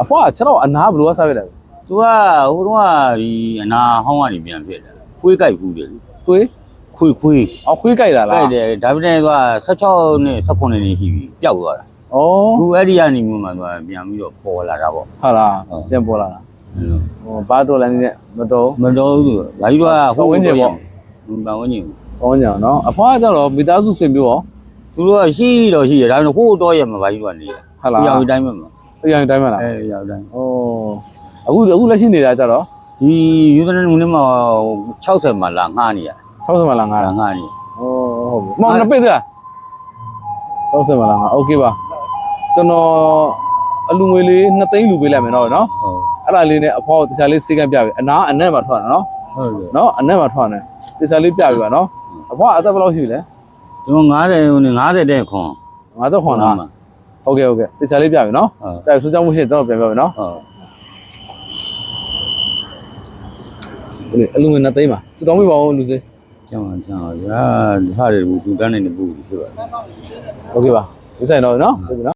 အဖွားကျွန်တော်အနာဘယ်လိုကစားပြတယ်သူကဟိုတော့ကဒီအနာဟောင်းကနေပြန်ဖြစ်တာခွေးကြိုက်ဘူးတယ်လေသွေးခွေးခွေးအော်ခွေးကြိုက်တာလားကြိုက်တယ်ဒါပေမဲ့သူက16နဲ့18နဲ့ရှိပြီပျောက်သွားတာဩသူအဲ့ဒီကနေမှမှသူကပြန်ပြီးတော့ပေါ်လာတာပေါ့ဟုတ်လားဟုတ်ပြန်ပေါ်လာတာအဲ့လိုဟိုဘာတော်လည်းနဲ့မတော်မတော်ဘူးသူဘာကြီးတော့ပတ်ဝန်းကျင်ပေါ့ပတ်ဝန်းကျင်ဘောင်းညာနော်အဖွားကကျတော့မိသားစုဆွေမျိုးရော သူတို့ကရှိတော့ရှိတယ်ဒါပေမဲ့ဟိုးတော့ရမှာဘာကြီးတော့နေတာဟုတ်လားရောက်ဒီတိုင်းပဲမှာ အရင်တိုင်းမလား အဲရောက်တိုင်း ဩအခုအခုလက်ရှိနေတာကျတော့ ဒီယူဇနနုနဲ့မှာ60မှာလာငှားနေရ 60မှလားငါ ငှားနေ ဩဟုတ်ပြီမောင်နှစ်ပိတ်သား60မှလားငါโอเคပါကျွန်တော်အလူငွေလေး2သိန်းလူပေးလိုက်မယ်တော့နော် ဟုတ် အဲ့ဒါလေးနဲ့အဖွားကိုတရားလေးစေးကမ်းပြပြီအနာအနက်မှာထွက်တာနော် ဟုတ်တယ် နော်အနက်မှာထွက်တယ်တရားလေးပြပြီပါနော်အဖွားအသက်ဘယ်လောက်ရှိလဲ ကျွန်တော်90ဟိုနဲ့90တဲ့ခွန် 50ခွန်လား ဟုတ်ကဲ့ဟုတ်ကဲ့တေချာလေးပြပြီနော်ပြပြီဆိုကြောင်းမှုရှိရင်ကျွန်တော်ပြန်ပြောပြီနော်ဟုတ်လေအလူငွေနဲ့သိမ်းပါစူတောင်းပြပါဦးလူစေးကြောင်းကြောင်းရာစားတယ်ဘူးသူကန်းနေနေဘူးဖြစ်ပါဟုတ်ကဲ့ပါဥစားတော့နော်